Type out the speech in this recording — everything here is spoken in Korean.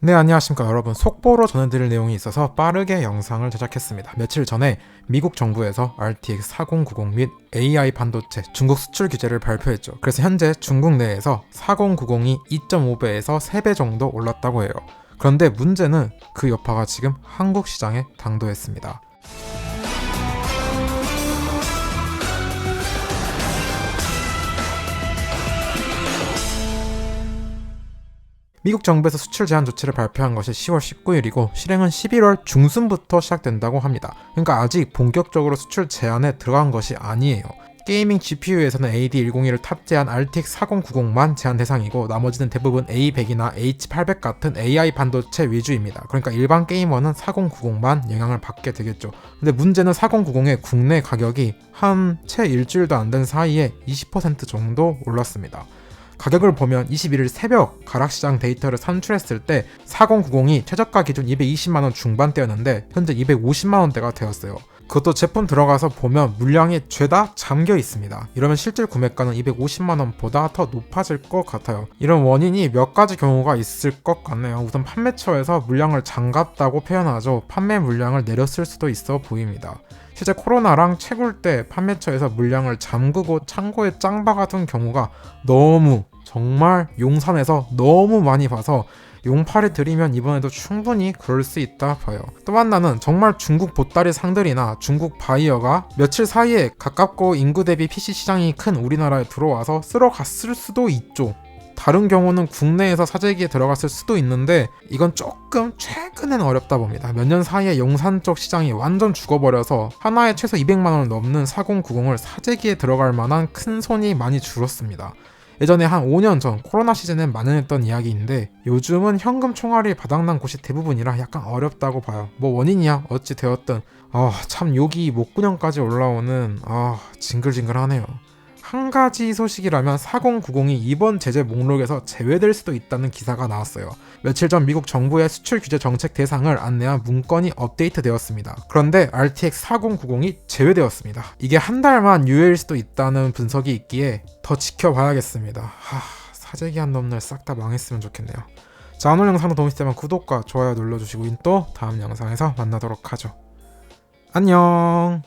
네, 안녕하십니까 여러분. 속보로 전해드릴 내용이 있어서 빠르게 영상을 제작했습니다. 며칠 전에 미국 정부에서 RTX 4090 및 AI 반도체 중국 수출 규제를 발표했죠. 그래서 현재 중국 내에서 4090이 2.5배에서 3배 정도 올랐다고 해요. 그런데 문제는 그 여파가 지금 한국 시장에 당도했습니다. 미국 정부에서 수출 제한 조치를 발표한 것이 10월 19일이고 실행은 11월 중순부터 시작된다고 합니다. 그러니까 아직 본격적으로 수출 제한에 들어간 것이 아니에요. 게이밍 GPU에서는 AD101을 탑재한 RTX 4090만 제한 대상이고 나머지는 대부분 A100이나 H800 같은 AI 반도체 위주입니다. 그러니까 일반 게이머는 4090만 영향을 받게 되겠죠. 근데 문제는 4090의 국내 가격이 한 채 일주일도 안 된 사이에 20% 정도 올랐습니다. 가격을 보면 21일 새벽 가락시장 데이터를 산출했을 때 4090이 최저가 기준 220만원 중반대였는데 현재 250만원대가 되었어요. 그것도 제품 들어가서 보면 물량이 죄다 잠겨 있습니다. 이러면 실질 구매가는 250만원보다 더 높아질 것 같아요. 이런 원인이 몇 가지 경우가 있을 것 같네요. 우선 판매처에서 물량을 잠갔다고 표현하죠. 판매 물량을 내렸을 수도 있어 보입니다. 실제 코로나랑 채굴 때 판매처에서 물량을 잠그고 창고에 짱 박아둔 경우가 너무 정말 용산에서 너무 많이 봐서 용팔을 들이면 이번에도 충분히 그럴 수 있다 봐요. 또 하나는 정말 중국 보따리 상들이나 중국 바이어가 며칠 사이에 가깝고 인구 대비 PC 시장이 큰 우리나라에 들어와서 쓸어갔을 수도 있죠. 다른 경우는 국내에서 사재기에 들어갔을 수도 있는데 이건 조금 최근엔 어렵다 봅니다. 몇 년 사이에 용산 쪽 시장이 완전 죽어버려서 하나에 최소 200만 원을 넘는 4090을 사재기에 들어갈 만한 큰 손이 많이 줄었습니다. 예전에 한 5년 전 코로나 시즌엔 만연했던 이야기인데 요즘은 현금 총알이 바닥난 곳이 대부분이라 약간 어렵다고 봐요. 뭐 원인이야 어찌 되었든 아 참 여기 목구녕까지 올라오는 아 징글징글하네요. 한 가지 소식이라면 4090이 이번 제재 목록에서 제외될 수도 있다는 기사가 나왔어요. 며칠 전 미국 정부의 수출 규제 정책 대상을 안내한 문건이 업데이트되었습니다. 그런데 RTX 4090이 제외되었습니다. 이게 한 달만 유예일 수도 있다는 분석이 있기에 더 지켜봐야겠습니다. 하, 사재기 한 놈들 싹 다 망했으면 좋겠네요. 자 오늘 영상도 도움이 되면 구독과 좋아요 눌러주시고 또 다음 영상에서 만나도록 하죠. 안녕